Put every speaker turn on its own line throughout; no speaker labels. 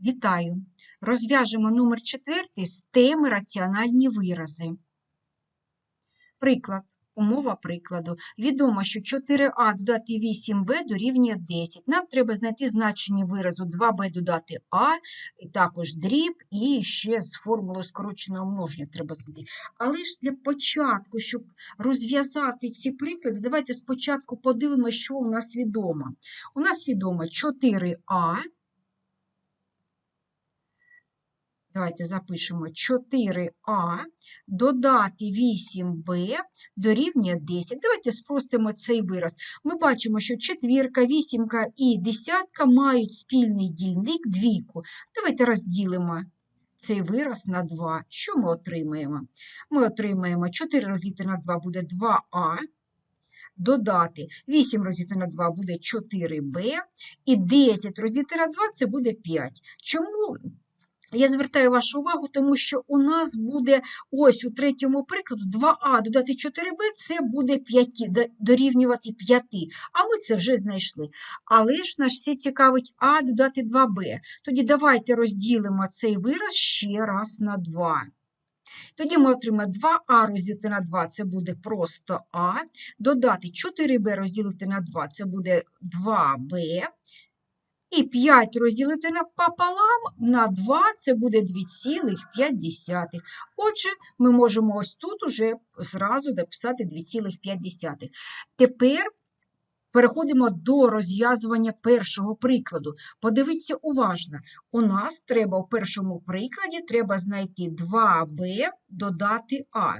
Вітаю! Розв'яжемо номер четвертий з теми раціональні вирази. Приклад. Умова прикладу. Відомо, що 4а додати 8b дорівнює 10. Нам треба знайти значення виразу 2b додати а, і також дріб, і ще з формулою скороченого множення треба знайти. Але ж для початку, щоб розв'язати ці приклади, давайте спочатку подивимося, що у нас відомо. У нас відомо 4а. Давайте запишемо 4а, додати 8b дорівнює 10. Давайте спростимо цей вираз. Ми бачимо, що четвірка, вісімка і десятка мають спільний дільник двійку. Давайте розділимо цей вираз на 2. Що ми отримаємо? Ми отримаємо 4 розділити на 2 буде 2а. Додати 8 розділити на 2 буде 4b, і 10 розділити на 2 це буде 5. Чому я звертаю вашу увагу, тому що у нас буде ось у третьому прикладу 2а додати 4b, це буде 5, дорівнювати 5, а ми це вже знайшли. Але ж нас всі цікавить а додати 2b. Тоді давайте розділимо цей вираз ще раз на 2. Тоді ми отримаємо 2а розділити на 2, це буде просто а. Додати 4b розділити на 2, це буде 2b. І 5 розділити пополам на 2 це буде 2,5. Отже, ми можемо ось тут уже зразу дописати 2,5. Тепер переходимо до розв'язування першого прикладу. Подивіться уважно. У нас треба у першому прикладі треба знайти 2b додати а.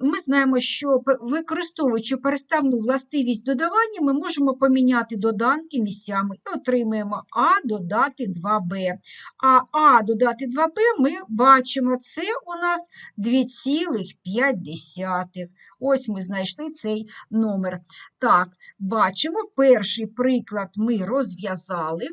Ми знаємо, що використовуючи переставну властивість додавання, ми можемо поміняти доданки місцями і отримаємо А додати 2Б. А А додати 2Б ми бачимо, це у нас 2,5. Ось ми знайшли цей номер. Так, бачимо, перший приклад ми розв'язали.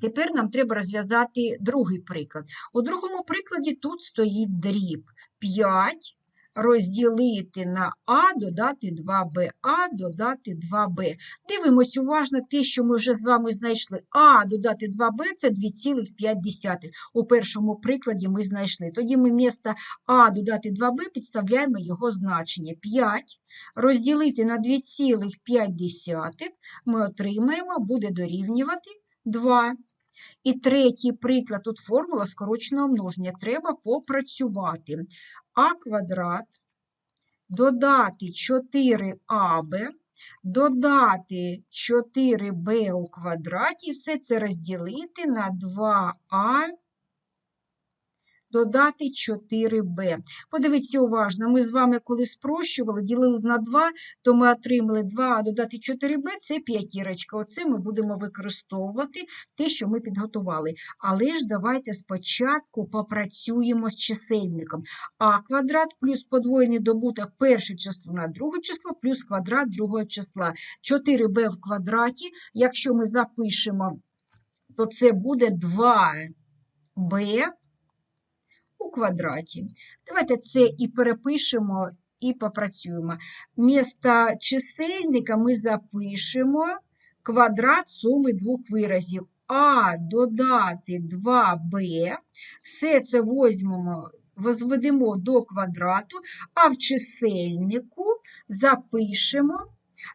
Тепер нам треба розв'язати другий приклад. У другому прикладі тут стоїть дріб 5 розділити на А, додати 2Б, А додати 2Б. Дивимось уважно те, що ми вже з вами знайшли. А додати 2Б це 2,5. У першому прикладі ми знайшли. Тоді ми вмісто А додати 2Б підставляємо його значення. 5 розділити на 2,5 ми отримаємо, буде дорівнювати 2. І третій приклад, тут формула скороченого множення. Треба попрацювати. А квадрат, додати 4аб, додати 4b у квадраті, все це розділити на 2а додати 4b. Подивіться уважно, ми з вами, коли спрощували, ділили на 2, то ми отримали 2 додати 4b це п'ятірочка. Оце ми будемо використовувати те, що ми підготували. Але ж давайте спочатку попрацюємо з чисельником. А квадрат плюс подвоєний добуток перше число на друге число, плюс квадрат другого числа. 4b в квадраті, якщо ми запишемо, то це буде 2b у квадраті. Давайте це і перепишемо, і попрацюємо. Вмісто чисельника ми запишемо квадрат суми двох виразів. А додати 2b, все це возьмемо, возведемо до квадрату, а в чисельнику запишемо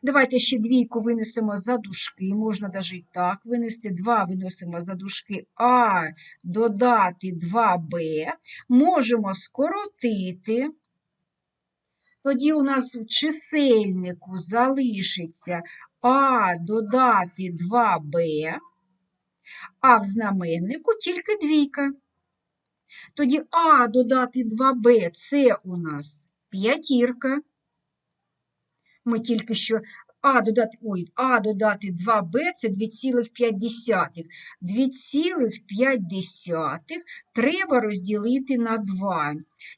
Давайте ще двійку винесемо за дужки, можна навіть і так винести. 2 виносимо за дужки А додати 2Б. Можемо скоротити. Тоді у нас в чисельнику залишиться А додати 2Б, а в знаменнику тільки двійка. Тоді А додати 2Б це у нас п'ятірка ми тільки що а додати додати 2b це 2,5. 2,5 треба розділити на 2.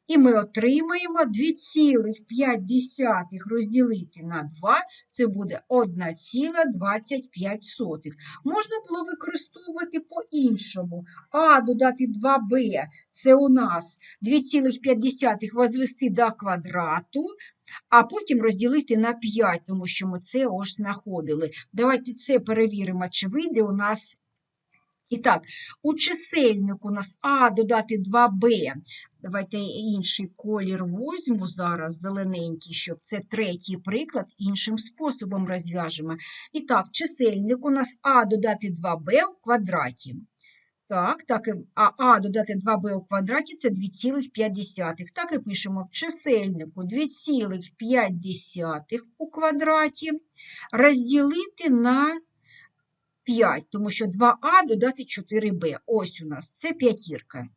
І ми отримаємо 2,5 розділити на 2, це буде 1,25. Можна було використовувати по-іншому. А додати 2b це у нас 2,5 возвести до квадрату а потім розділити на 5, тому що ми це ось знаходили. Давайте це перевіримо, чи вийде у нас І так, у чисельнику у нас А додати 2Б. Давайте інший колір візьму зараз, зелененький, щоб це третій приклад, іншим способом розв'яжемо. І так, чисельник у нас А додати 2Б у квадраті. Так, так, а А додати 2Б у квадраті це 2,5. Так і пишемо в чисельнику 2,5 у квадраті розділити на 5, тому що 2а додати 4b. Ось у нас це п'ятірка.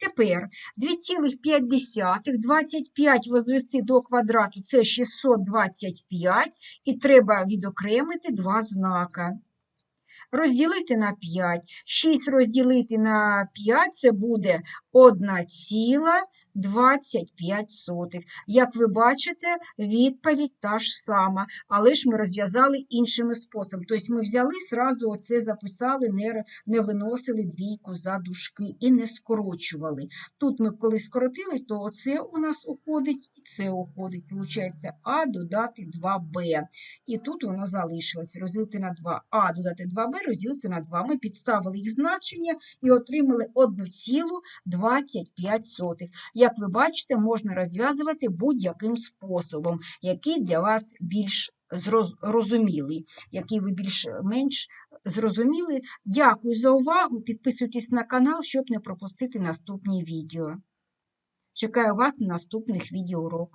Тепер 2,5, 25 возвести до квадрату – це 625, і треба відокремити два знака. Розділити на 5. 6 розділити на 5 – це буде 1,25. Як ви бачите, відповідь та ж сама, але ж ми розв'язали іншими способом. Тобто ми взяли, сразу оце записали, не, не виносили двійку за дужки і не скорочували. Тут ми коли скоротили, то оце у нас уходить і це уходить. Получається А додати 2Б. І тут воно залишилось розділити на 2. А додати 2Б, розділити на 2. Ми підставили їх значення і отримали 1,25. Як ви бачите, можна розв'язувати будь-яким способом, який для вас більш зрозумілий, який ви більш-менш зрозуміли. Дякую за увагу. Підписуйтесь на канал, щоб не пропустити наступні відео. Чекаю вас на наступних відеоуроках.